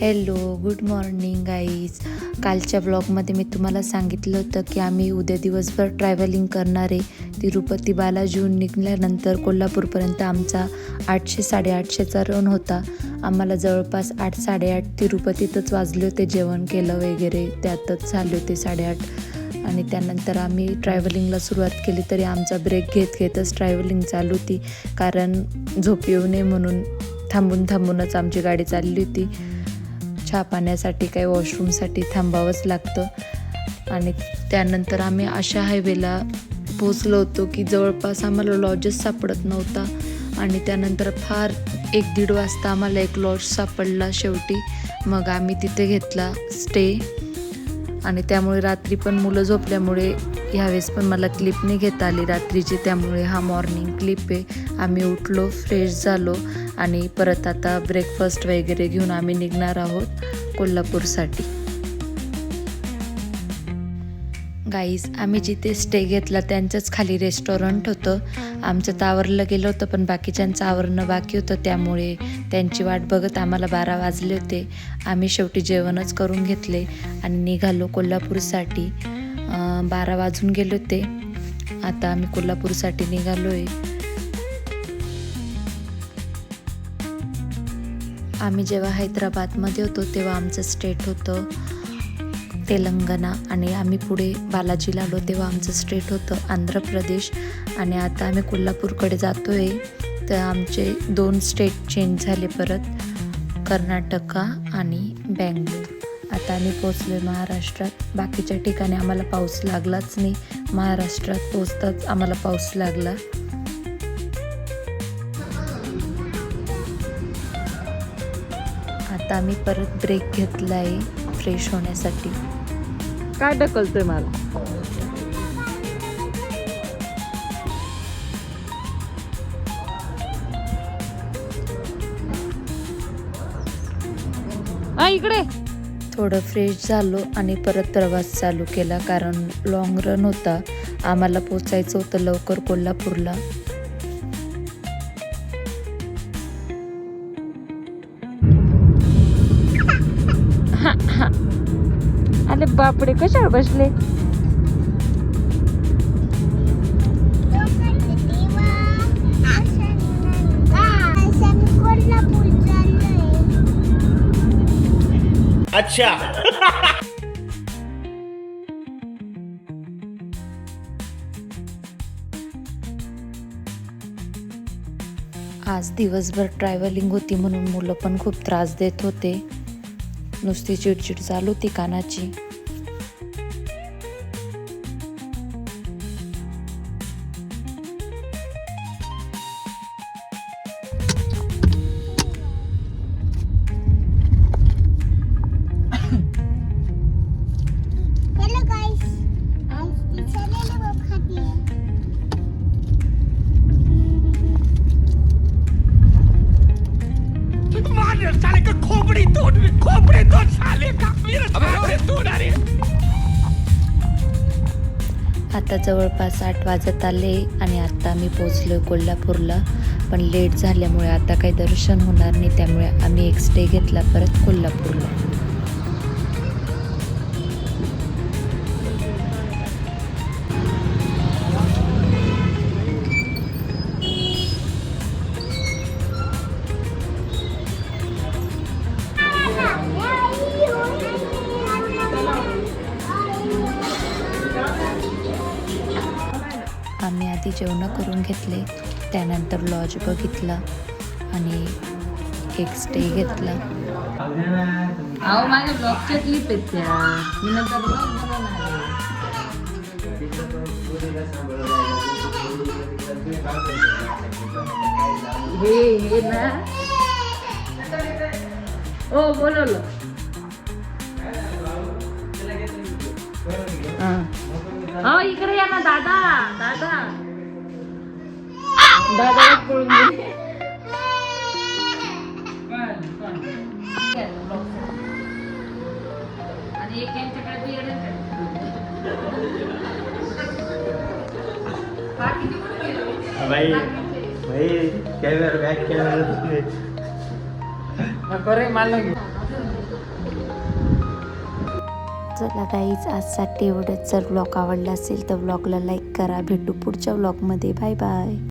Hello good morning guys कालच्या ब्लॉगमध्ये मी तुम्हाला सांगितलं होतं की आम्ही उद्या दिवसभर ट्रॅव्हलिंग करणार आहे. तिरुपती बालाजीहून निघाल्यानंतर कोल्हापूरपर्यंत आमचा आठशे साडेआठशेचा रन होता. आम्हाला जवळपास आठ साडेआठ तिरुपतीतच वाजले होते जेवण केलं वगैरे. त्यातच झाले होते साडेआठ. आणि त्यानंतर आम्ही ट्रॅव्हलिंगला सुरुवात केली तरी आमचा ब्रेक घेत घेतच ट्रॅव्हलिंग चालू होती. कारण झोप येऊ नये म्हणून थांबून थांबूनच आमची गाडी चालली होती. चहा पाण्यासाठी काही वॉशरूमसाठी थांबावंच लागतं. आणि त्यानंतर आम्ही अशा हायवेला पोचलो होतो की जवळपास आम्हाला लॉजेस सापडत नव्हता. आणि त्यानंतर फार एक दीड वाजता आम्हाला एक लॉज सापडला शेवटी. मग आम्ही तिथे घेतला स्टे आणि त्यामुळे रात्री पण मुलं झोपल्यामुळे ह्यावेळेस पण मला क्लिप नाही घेता आली रात्रीची. त्यामुळे हा मॉर्निंग क्लिप आहे. आम्ही उठलो फ्रेश झालो. आणि परत आता ब्रेकफास्ट वगैरे घेऊन आम्ही निघणार आहोत कोल्हापूरसाठी. गाईज आम्ही जिथे स्टे घेतला त्यांचंच खाली रेस्टॉरंट होतं. आमचं तर आवरलं गेलं होतं पण बाकीच्यांचं आवरणं बाकी होतं. त्यामुळे त्यांची वाट बघत आम्हाला बारा वाजले होते. आम्ही शेवटी जेवणच करून घेतले आणि निघालो कोल्हापूरसाठी. बारा वाजून गेले होते. आता आम्ही कोल्हापूरसाठी निघालो आहे आम्ही जेव्हा हैदराबादमध्ये होतो तेव्हा आमचं स्टेट होतं तेलंगणा आणि आम्ही पुढे बालाजीला आलो तेव्हा आमचं स्टेट होतं आंध्र प्रदेश आणि आता आम्ही कोल्हापूरकडे जातो आहे तर आमचे दोन स्टेट चेंज झाले परत कर्नाटका आणि बँगलोर. आता आम्ही पोचलो आहे महाराष्ट्रात. बाकीच्या ठिकाणी आम्हाला पाऊस लागलाच नाही. महाराष्ट्रात पोचताच आम्हाला पाऊस लागला. आता आम्ही परत ब्रेक घेतला आहे फ्रेश होण्यासाठी. काय ढकलतोय मला? हा इकडे. थोडं फ्रेश झालो आणि परत प्रवास चालू केला कारण लॉंग रन होता. आम्हाला पोचायचं होतं लवकर कोल्हापूरला. अरे बापडे कशावर बसले? अच्छा. आज दिवसभर ट्रॅव्हलिंग होती म्हणून मुलं पण खूप त्रास देत होते. नुसती चिडचिड चालू होती कानाची. आता जवळपास आठ वाजत आले आणि आता आम्ही पोचलो कोल्हापूरला. पण लेट झाल्यामुळे आता काही दर्शन होणार नाही त्यामुळे आम्ही एक स्टे घेतला परत कोल्हापूरला. आधी जेवणं करून घेतले. त्यानंतर लॉज बघितला आणि एक स्टे घेतला. अहो माझ्या ब्लॉगच्या क्लिप आहेत त्या. मी नंतर ब्लॉग बनवणार हे हे ना? ओ बोलवलं. हा. इकडे या ना दादा दादा. दादा पळून गेले आणि एक यांच्याकडे? भाई भाई कॅमेरा बॅक कॅमेरा मला चला काहीच आजसाठी एवढंच जर ब्लॉग आवडला असेल तर ब्लॉगला लाईक करा. भेटू पुढच्या ब्लॉगमध्ये बाय बाय